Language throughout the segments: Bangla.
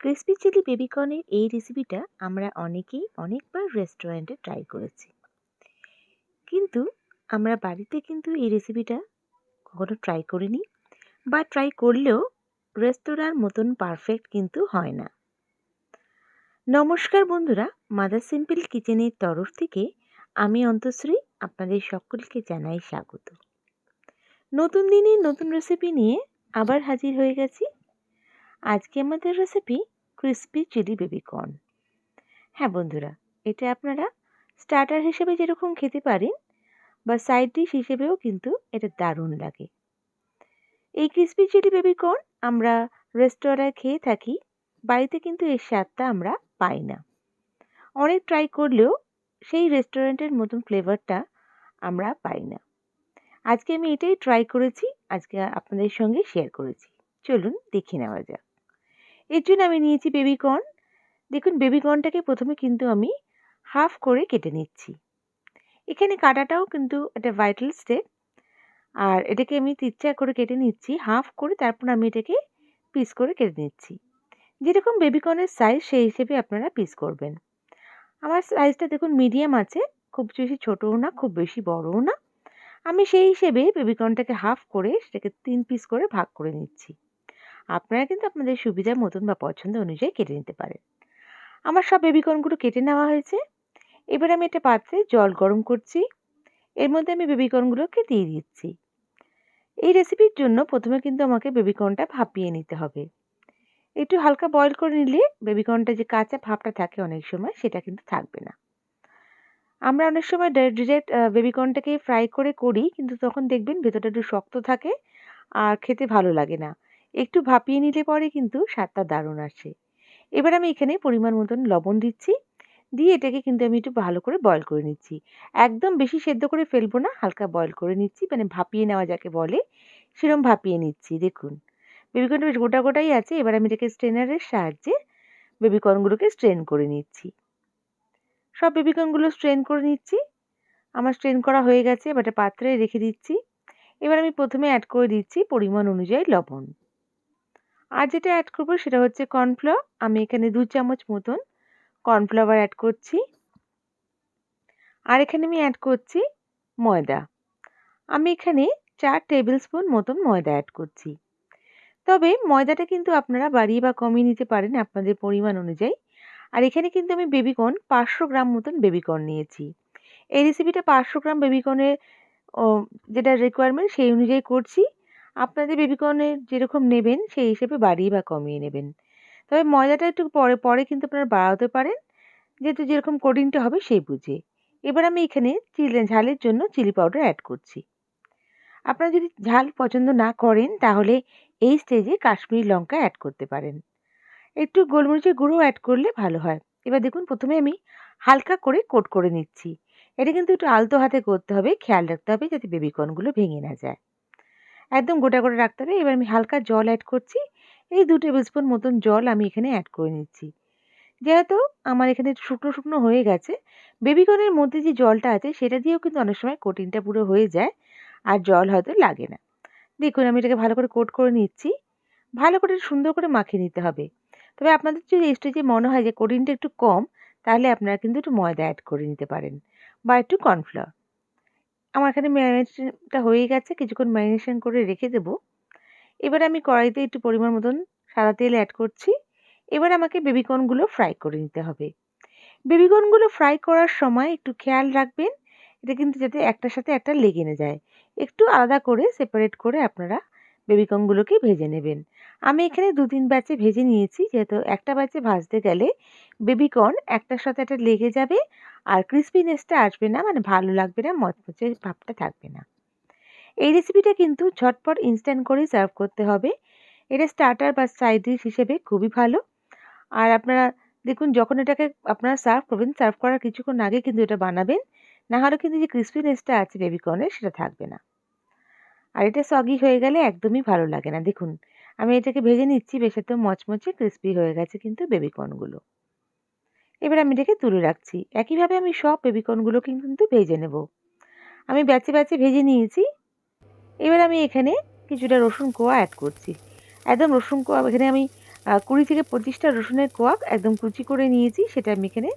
ক্রিসপি চিলি বেবিকর্নের এই রেসিপিটা আমরা অনেকেই অনেকবার রেস্টুরেন্টে ট্রাই করেছি। কিন্তু আমরা বাড়িতে কিন্তু এই রেসিপিটা কখনো ট্রাই করিনি বা ট্রাই করলেও রেস্তোরাঁর মতন পারফেক্ট কিন্তু হয় না। নমস্কার বন্ধুরা, মাদার সিম্পল কিচেনের তরফ থেকে আমি অন্তশ্রী আপনাদের সকলকে জানাই স্বাগত। নতুন দিনে নতুন রেসিপি নিয়ে আবার হাজির হয়ে গেছি আজকে আমাদের রেসিপি ক্রিসপি চিলি বেবিকর্ন হ্যাঁ বন্ধুরা, এটা আপনারা স্টার্টার হিসেবে যেরকম খেতে পারেন, বা সাইড ডিশ হিসেবেও কিন্তু এটা দারুণ লাগে। এই ক্রিসপি চিলি বেবিকর্ন আমরা রেস্তোরাঁয় খেয়ে থাকি, বাড়িতে কিন্তু এর স্বাদটা আমরা পাই না। অনেক ট্রাই করলেও সেই রেস্টুরেন্টের মতন ফ্লেভারটা আমরা পাই না। আজকে আমি এটাই ট্রাই করেছি, আজকে আপনাদের সঙ্গে শেয়ার করেছি। চলুন দেখে নেওয়া যাক। এর জন্য আমি নিয়েছি বেবিকর্ন দেখুন বেবিকর্নটাকে প্রথমে কিন্তু আমি হাফ করে কেটে নিচ্ছি। এখানে কাটাটাও কিন্তু একটা ভাইটাল স্টেপ আর এটাকে আমি তিচ্ছা করে কেটে নিচ্ছি হাফ করে তারপর আমি এটাকে পিস করে কেটে নিচ্ছি। যেরকম বেবিকর্নের সাইজ সেই হিসেবে আপনারা পিস করবেন। আমার সাইজটা দেখুন মিডিয়াম আছে, খুব বেশি ছোটও না, খুব বেশি বড়ও না। আমি সেই হিসেবে বেবিকর্নটাকে হাফ করে সেটাকে তিন পিস করে ভাগ করে নিচ্ছি। আপনারা কিন্তু আপনাদের সুবিধার মতন বা পছন্দ অনুযায়ী কেটে নিতে পারেন। আমার সব বেবিকর্নগুলো কেটে নেওয়া হয়েছে। এবার আমি একটা পাত্রে জল গরম করছি। এর মধ্যে আমি বেবিকর্নগুলোকে দিয়ে দিচ্ছি। এই রেসিপির জন্য প্রথমে কিন্তু আমাকে বেবিকর্নটা ভাপিয়ে নিতে হবে। একটু হালকা বয়ল করে নিলে বেবিকর্নটা যে কাঁচা ভাবটা থাকে অনেক সময় সেটা কিন্তু থাকবে না। আমরা অনেক সময় ডিরেক্ট বেবিকর্নটাকে ফ্রাই করে করি, কিন্তু তখন দেখবেন ভেতরটা একটু শক্ত থাকে আর খেতে ভালো লাগে না। একটু ভাপিয়ে নিলে পরে কিন্তু স্বাদটা দারুণ আসে। এবার আমি এখানে পরিমাণ মতন লবণ দিচ্ছি। দিয়ে এটাকে কিন্তু আমি একটু ভালো করে বয়ল করে নিচ্ছি। একদম বেশি সেদ্ধ করে ফেলব না, হালকা বয়ল করে নিচ্ছি মানে ভাপিয়ে নেওয়া যাকে বলে সেরকম ভাপিয়ে নিচ্ছি, দেখুন। বেবিকর্ন বেশ গোটা গোটাই আছে, এবার আমি এটাকে স্ট্রেনারের সাহায্যে বেবিকর্নগুলোকে স্ট্রেন করে নিচ্ছি। সব বেবিকর্নগুলো স্ট্রেন করে নিচ্ছি। আমার স্ট্রেন করা হয়ে গেছে, এবার পাত্রে রেখে দিচ্ছি। এবার আমি প্রথমে অ্যাড করে দিচ্ছি পরিমাণ অনুযায়ী লবণ। আর যেটা অ্যাড করব সেটা হচ্ছে কর্নফ্লাওয়ার আমি এখানে দু চামচ মতন কর্নফ্লাওয়ার অ্যাড করছি। আর এখানে আমি অ্যাড করছি ময়দা। আমি এখানে চার টেবিল স্পুন মতন ময়দা অ্যাড করছি। তবে ময়দাটা কিন্তু আপনারা বাড়িয়ে বা কমিয়ে নিতে পারেন আপনাদের পরিমাণ অনুযায়ী। আর এখানে কিন্তু আমি বেবিকর্ন পাঁচশো গ্রাম মতন বেবিকর্ন নিয়েছি। এই রেসিপিটা পাঁচশো গ্রাম বেবিকর্নের যেটা রিকোয়ারমেন্ট সেই অনুযায়ী করছি। আপনাদের বেবিকর্নের যেরকম নেবেন, সেই হিসেবে বাড়িয়ে বা কমিয়ে নেবেন। তবে ময়দাটা একটু পরে পরে কিন্তু আপনারা বাড়াতে পারেন। যেহেতু যেরকম কোটিংটা হবে, সেই বুঝে। এবার আমি এখানে চিলি, ঝালের জন্য চিলি পাউডার অ্যাড করছি। আপনারা যদি ঝাল পছন্দ না করেন, তাহলে এই স্টেজে কাশ্মীরি লঙ্কা অ্যাড করতে পারেন। একটু গোলমরিচের গুঁড়ো অ্যাড করলে ভালো হয়। এবার দেখুন, প্রথমে আমি হালকা করে কোট করে নিচ্ছি। এটা কিন্তু একটু আলতো হাতে করতে হবে, খেয়াল রাখতে হবে যাতে বেবিকর্নগুলো ভেঙে না যায়। একদম গোটা করে রাখতে হবে। এবার আমি হালকা জল অ্যাড করছি। এই দু টেবিল স্পুন মতন জল আমি এখানে অ্যাড করে নিচ্ছি। যেহেতু আমার এখানে শুকনো শুকনো হয়ে গেছে বেবিকর্নের মধ্যে যে জলটা আছে, সেটা দিয়েও কিন্তু অনেক সময় কোটিংটা পুরো হয়ে যায় আর জল হয়তো লাগে না। দেখুন, আমি এটাকে ভালো করে কোট করে নিচ্ছি। ভালো করে সুন্দর করে মাখিয়ে নিতে হবে। তবে আপনাদের যদি স্টেজে মনে হয় যে কোটিংটা একটু কম, তাহলে আপনারা কিন্তু একটু ময়দা অ্যাড করে নিতে পারেন বা একটু কর্নফ্লাওয়ার আমার এখানে ম্যারিনেশনটা হয়ে গেছে, কিছুক্ষণ ম্যারিনেশন করে রেখে দেবো। এবার আমি কড়াইতে একটু পরিমাণ মতন সাদা তেল অ্যাড করছি। এবার আমাকে বেবিকর্নগুলো ফ্রাই করে নিতে হবে। বেবিকর্নগুলো ফ্রাই করার সময় একটু খেয়াল রাখবেন, এটা কিন্তু যাতে একটার সাথে একটা লেগে না যায়। একটু আলাদা করে সেপারেট করে আপনারা বেবিকর্নগুলোকে ভেজে নেবেন। আমি এখানে দু তিন ব্যাচে ভেজে নিয়েছি, যেহেতু একটা ব্যাচে ভাজতে গেলে বেবিকর্ন একটার সাথে একটা লেগে যাবে আর ক্রিসপিনেসটা আসবে না মানে ভালো লাগবে না, মচমচে ভাবটা থাকবে না। এই রেসিপিটা কিন্তু ঝটপট ইনস্ট্যান্ট করেই সার্ভ করতে হবে। এটা স্টার্টার বা সাইড ডিশ হিসেবে খুবই ভালো। আর আপনারা দেখুন, যখন এটাকে আপনারা সার্ভ করবেন সার্ভ করার কিছুক্ষণ আগে কিন্তু এটা বানাবেন। না হলে কিন্তু যে ক্রিসপিনেসটা আছে বেবিকর্নের, সেটা থাকবে না। আর এটা সগি হয়ে গেলে একদমই ভালো লাগে না। দেখুন, আমি এটাকে ভেজে নিচ্ছি, বেশ তো মচমচে ক্রিসপি হয়ে গেছে কিন্তু বেবিকর্নগুলো এবার আমি এটাকে তুলে রাখছি। একইভাবে আমি সব বেবিকর্নগুলো কিন্তু ভেজে নেব। আমি ব্যাচে ব্যাচে ভেজে নিয়েছি। এবার আমি এখানে কিছুটা রসুন কোয়া অ্যাড করছি। একদম রসুন কোয়া, এখানে আমি কুড়ি থেকে পঁচিশটা রসুনের কোয়াক একদম কুচি করে নিয়েছি, সেটা আমি এখানে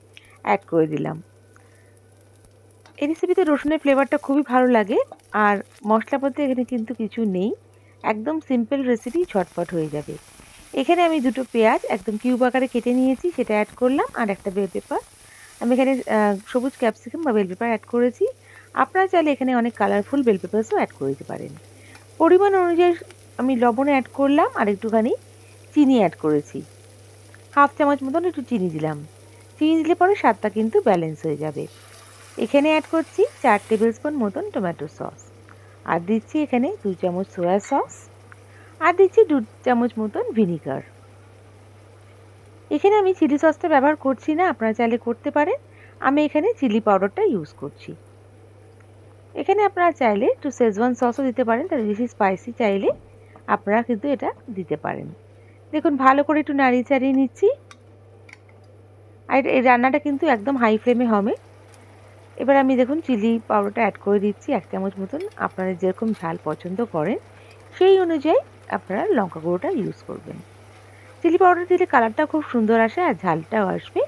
অ্যাড করে দিলাম। এই রেসিপিতে রসুনের ফ্লেভারটা খুবই ভালো লাগে, আর মশলা মশলাপাতি এখানে কিন্তু কিছু নেই। একদম সিম্পল রেসিপি ঝটপট হয়ে যাবে। এখানে আমি দুটো পেঁয়াজ একদম কিউব আকারে কেটে নিয়েছি, সেটা অ্যাড করলাম, আর একটা বেল পেপার আমি এখানে সবুজ ক্যাপসিকাম বা বেল পেপার অ্যাড করেছি। আপনারা চাইলে এখানে অনেক কালারফুল বেল পেপারসও অ্যাড করে দিতে পারেন। পরিমাণ অনুযায়ী আমি লবণ অ্যাড করলাম, আর একটুখানি চিনি অ্যাড করেছি। হাফ চামচ মতন একটু চিনি দিলাম। চিনি দিলে পরে স্বাদটা কিন্তু ব্যালেন্স হয়ে যাবে। এখানে অ্যাড করছি চার টেবিল স্পুন মতন টমেটো সস আর দিচ্ছি এখানে দু চামচ সোয়া সস আর দিচ্ছি দু চামচ মতন ভিনিগার এখানে আমি চিলি সসটা ব্যবহার করছি না, আপনারা চাইলে করতে পারেন। আমি এখানে চিলি পাউডারটা ইউজ করছি। এখানে আপনারা চাইলে একটু শেজওয়ান সসও দিতে পারেন, তাহলে বেশি স্পাইসি চাইলে আপনারা কিন্তু এটা দিতে পারেন। দেখুন, ভালো করে একটু নাড়িয়ে চাড়িয়ে নিচ্ছি। আর এই রান্নাটা কিন্তু একদম হাই ফ্লেমে হবে। এবার আমি দেখুন চিলি পাউডারটা অ্যাড করে দিচ্ছি এক চামচ মতন। আপনারা যেরকম ঝাল পছন্দ করেন, সেই অনুযায়ী আপনারা লঙ্কা গুঁড়োটা ইউজ করবেন। চিলি পাউডার দিলে কালারটা খুব সুন্দর আসে আর ঝালটাও আসবে।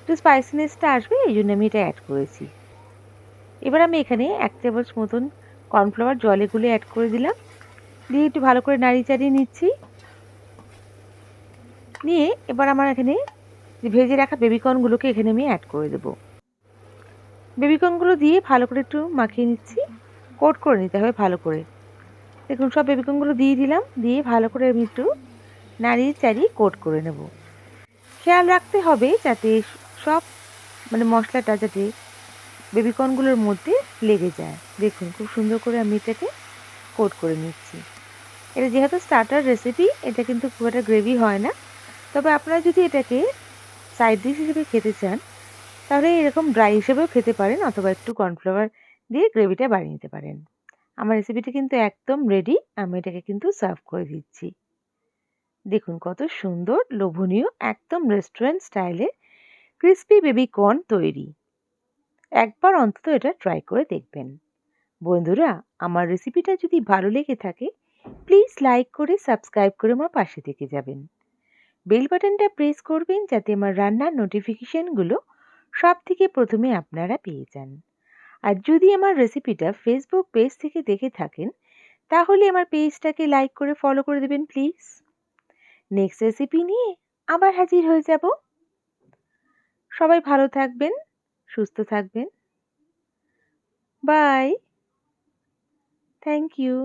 একটু স্পাইসিনেসটা আসবে, এই জন্য আমি এটা অ্যাড করেছি। এবার আমি এখানে এক চামচ মতন কর্নফ্লাওয়ার জলে গুলে অ্যাড করে দিলাম। দিয়ে একটু ভালো করে নাড়িয়ে চাড়িয়ে নিচ্ছি। নিয়ে এবার আমার এখানে ভেজে রাখা বেবিকর্নগুলোকে এখানে আমি অ্যাড করে দেবো। বেবিকর্নগুলো দিয়ে ভালো করে একটু মাখিয়ে নিচ্ছি। কোট করে নিতে হবে ভালো করে। দেখুন, সব বেবিকর্নগুলো দিয়ে দিলাম। দিয়ে ভালো করে আমি একটু নাড়িয়ে চাড়িয়ে কোট করে নেব। খেয়াল রাখতে হবে যাতে সব মানে মশলাটা যাতে বেবিকর্নগুলোর মধ্যে লেগে যায়। দেখুন, খুব সুন্দর করে আমি এটাকে কোট করে নিচ্ছি। এটা যেহেতু স্টার্টার রেসিপি এটা কিন্তু খুব একটা গ্রেভি হয় না। তবে আপনারা যদি এটাকে সাইড ডিশ হিসেবে খেতে চান তাহলে এরকম ড্রাই হিসেবেও খেতে পারেন অথবা একটু কর্নফ্লাওয়ার দিয়ে গ্রেভিটা বানিয়ে নিতে পারেন। আমার রেসিপিটা কিন্তু একদম রেডি আমি এটাকে কিন্তু সার্ভ করে দিচ্ছি। দেখুন কত সুন্দর, লোভনীয়, একদম রেস্টুরেন্ট স্টাইলের ক্রিস্পি বেবি কর্ন তৈরি। একবার অন্তত এটা ট্রাই করে দেখবেন। বন্ধুরা, আমার রেসিপিটা যদি ভালো লেগে থাকে প্লিজ লাইক করে সাবস্ক্রাইব করে আমার পাশে থেকে যাবেন। বেল বাটনটা প্রেস করবেন যাতে আমার রান্নার নোটিফিকেশানগুলো সব থেকে প্রথমে আপনারা পেয়ে যান। আর যদি আমার রেসিপিটা ফেসবুক পেজ থেকে দেখে থাকেন, তাহলে আমার পেজটাকে লাইক করে ফলো করে দেবেন প্লিজ নেক্সট রেসিপি নিয়ে আবার হাজির হয়ে যাব। সবাই ভালো থাকবেন, সুস্থ থাকবেন। Bye thank you